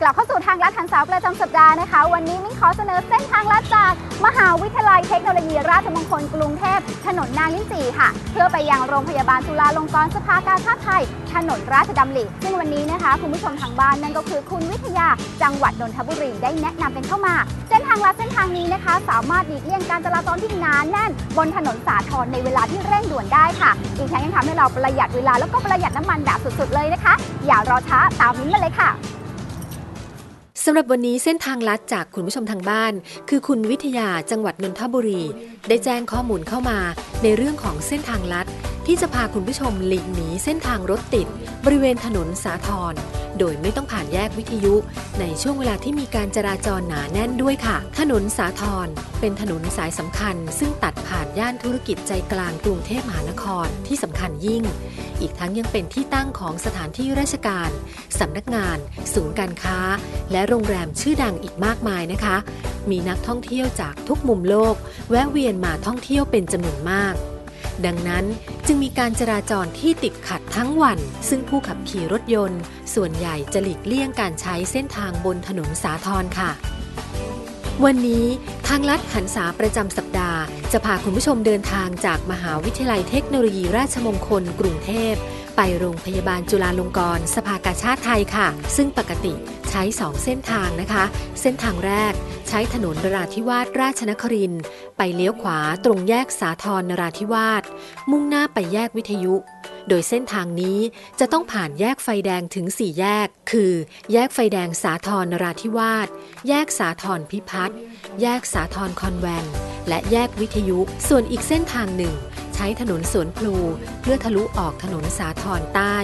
กลับเข้าสู่ทางลัดหันสาวประจำสัปดาห์นะคะ วันนี้มิ้นขอเสนอเส้นทางลัดจาก มหาวิทยาลัยเทคโนโลยีราชมงคลกรุงเทพ ถนนนางลิ้นจี่ค่ะ เพื่อไปยังโรงพยาบาลจุฬาลงกรณ์สภากาชาติไทย ถนนราชดำริซึ่งวันนี้นะคะคุณผู้ชมทางบ้านนั่นก็คือคุณวิทยาจังหวัดนนทบุรีได้แนะนำกันเข้ามา เส้นทางลัดเส้นทางนี้นะคะ สามารถหลีกเลี่ยงการจราจรที่หนาแน่น บนถนนสาทรในเวลาที่เร่งด่วนได้ค่ะอีกทั้งยังทำให้เราประหยัดเวลาแล้วก็ประหยัดน้ำมันแบบสุดๆเลยนะคะ อย่ารอช้าตามมิ้นมาเลยค่ะ สำหรับวันนี้เส้นทางลัดจากคุณผู้ชมทางบ้าน คือคุณวิทยาจังหวัดนนทบุรี ได้แจ้งข้อมูลเข้ามาในเรื่องของเส้นทางลัด ที่จะพาคุณผู้ชมหลีกหนีเส้นทางรถติด บริเวณถนนสาทรโดยไม่ต้องผ่านแยกวิทยุ ในช่วงเวลาที่มีการจราจรหนาแน่นด้วยค่ะ ถนนสาทรเป็นถนนสายสำคัญ ซึ่งตัดผ่านย่านธุรกิจใจกลางกรุงเทพมหานครที่สำคัญยิ่ง อีกทั้งยังเป็นที่ตั้งของสถานที่ราชการสำนักงาน ศูนย์การค้า และโรงแรมชื่อดังอีกมากมายนะคะ มีนักท่องเที่ยวจากทุกมุมโลก แวะเวียนมาท่องเที่ยวเป็นจำนวนมาก ดังนั้นจึงมีการจราจรที่ติดขัดทั้งวัน ซึ่งผู้ขับขี่รถยนต์ ส่วนใหญ่จะหลีกเลี่ยงการใช้เส้นทางบนถนนสาทรค่ะ วันนี้ทางลัดหันษาประจำสัปดาห์ จะพาคุณผู้ชมเดินทางจากมหาวิทยาลัยเทคโนโลยีราชมงคล กรุงเทพ ไปโรงพยาบาลจุฬาลงกรณ์สภากาชาติไทยค่ะ ซึ่งปกติใช้ 2 เส้นทางนะคะ เส้นทางแรกใช้ถนนนราธิวาสราชนครินทร์ไปเลี้ยวขวาตรงแยกสาทรนราธิวาส มุ่งหน้าไปแยกวิทยุ โดยเส้นทางนี้จะต้องผ่านแยกไฟแดงถึง 4 แยก คือ แยกไฟแดงสาทรนราธิวาส แยกสาทรพิพัฒน์ แยกสาทรคอนแวนและแยกวิทยุ ส่วนอีกเส้นทางหนึ่ง ใช้ถนนสวนพลูเพื่อทะลุออกถนนสาทรใต้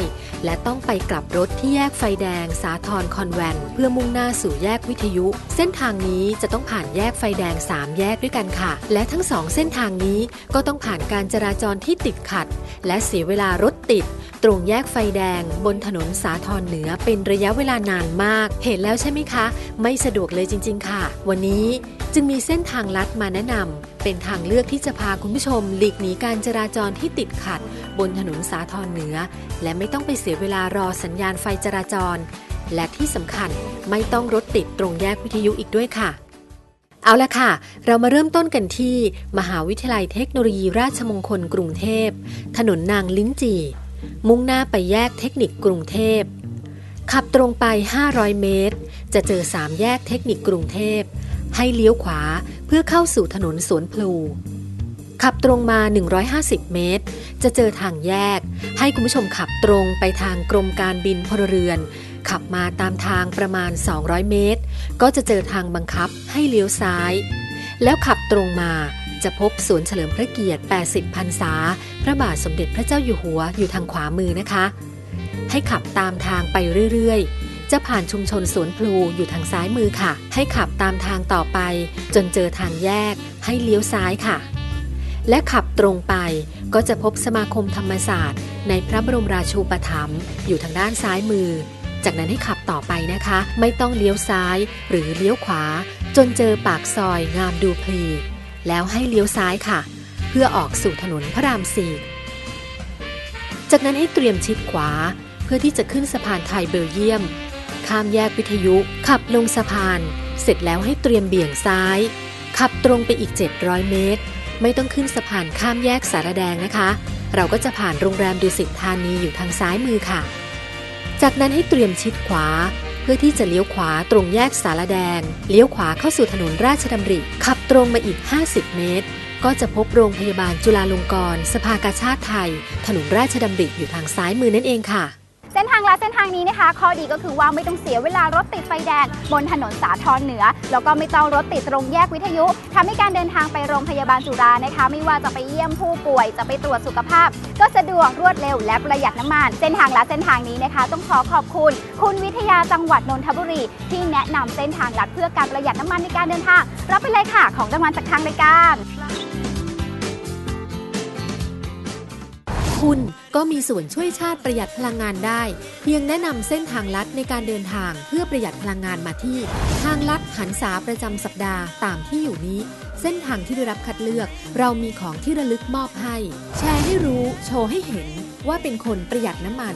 และต้องไปกลับรถที่แยกไฟแดงสาทรคอนแวนเพื่อมุ่งหน้าสู่แยกวิทยุ เส้นทางนี้จะต้องผ่านแยกไฟแดง 3 แยกด้วยกันค่ะ และทั้งสองเส้นทางนี้ก็ต้องผ่านการจราจรที่ติดขัด และเสียเวลารถติด ตรงแยกไฟแดง บนถนนสาทรเหนือเป็นระยะเวลานานมาก เห็นแล้วใช่ไหมคะ ไม่สะดวกเลยจริง ๆ ค่ะ วันนี้ จึงมีเส้นทางลัดมาแนะนำเป็นทางเลือกที่จะพาคุณผู้ชม หลีกหนีการจราจรที่ติดขัด บนถนนสาทรเหนือ และไม่ต้องไปเสียเวลารอสัญญาณไฟจราจร และที่สำคัญไม่ต้องรถติดตรงแยกวิทยุอีกด้วยค่ะ เอาละค่ะ เรามาเริ่มต้นกันที่ มหาวิทยาลัยเทคโนโลยีราชมงคลกรุงเทพ ถนนนางลิ้นจี่มุ่งหน้าไปแยกเทคนิคกรุงเทพขับตรงไป 500 เมตร จะเจอ 3 แยกเทคนิคกรุงเทพ ให้เลี้ยวขวาเพื่อเข้าสู่ถนนสวนพลู ขับตรงมา 150 เมตร จะเจอทางแยก ให้คุณผู้ชมขับตรงไปทางกรมการบินพลเรือน ขับมาตามทางประมาณ 200 เมตร ก็จะเจอทางบังคับให้เลี้ยวซ้าย แล้วขับตรงมาจะพบสวนเฉลิมพระเกียรติ 80 พรรษา พระบาทสมเด็จพระเจ้าอยู่หัวอยู่ทางขวามือนะคะ ให้ขับตามทางไปเรื่อยๆ จะผ่านชุมชนสวนพลูอยู่ทางซ้ายมือค่ะ ให้ขับตามทางต่อไป จนเจอทางแยก ให้เลี้ยวซ้ายค่ะ และขับตรงไปก็จะพบสมาคมธรรมศาสตร์ ในพระบรมราชูปถัมภ์อยู่ทางด้านซ้ายมือ จากนั้นให้ขับต่อไปนะคะ ไม่ต้องเลี้ยวซ้าย หรือเลี้ยวขวา จนเจอปากซอยงามดูพลี แล้วให้เลี้ยวซ้ายค่ะ เพื่อออกสู่ถนนพระรามสี่จากนั้นให้เตรียมชิดขวา เพื่อที่จะขึ้นสะพานไทยเบลเยียม ข้ามแยกวิทยุ ขับลงสะพาน เสร็จแล้วให้เตรียมเบี่ยงซ้าย ขับตรงไปอีก 700 เมตร ไม่ต้องขึ้นสะพานข้ามแยกสารแดงนะคะ เราก็จะผ่านโรงแรมดุสิตธานีอยู่ทางซ้ายมือค่ะ จากนั้นให้เตรียมชิดขวา เพื่อที่จะเลี้ยวขวาตรงแยกสารแดง เลี้ยวขวาเข้าสู่ถนนราชดำริ ขับตรงมาอีก 50 เมตรก็จะพบโรงพยาบาลจุฬาลงกรณ์สภากาชาติไทย ถนนราชดำริอยู่ทางซ้ายมือนั่นเองค่ะ เส้นทางลัดเส้นทางนี้นะคะ ข้อดีก็คือว่าไม่ต้องเสียเวลารถติดไฟแดง บนถนนสาทรเหนือ แล้วก็ไม่ต้องรถติดตรงแยกวิทยุทำให้การเดินทางไปโรงพยาบาลจุฬานะคะ ไม่ว่าจะไปเยี่ยมผู้ป่วยจะไปตรวจสุขภาพ ก็สะดวกรวดเร็วและประหยัดน้ำมัน เส้นทางลัดเส้นทางนี้นะคะ ต้องขอขอบคุณ คุณวิทยาจังหวัดนนทบุรี ที่แนะนำเส้นทางลัดเพื่อการประหยัดน้ำมันในการเดินทาง รับไปเลยค่ะ ของรางวัลจากทางรายการคุณ ก็มีส่วนช่วยชาติประหยัดพลังงานได้ เพียงแนะนำเส้นทางลัดในการเดินทางเพื่อประหยัดพลังงานมาที่ ทางลัดหันษาประจำสัปดาห์ตามที่อยู่นี้ เส้นทางที่ได้รับคัดเลือก เรามีของที่ระลึกมอบให้ แชร์ให้รู้ โชว์ให้เห็นว่าเป็นคนประหยัดน้ำมัน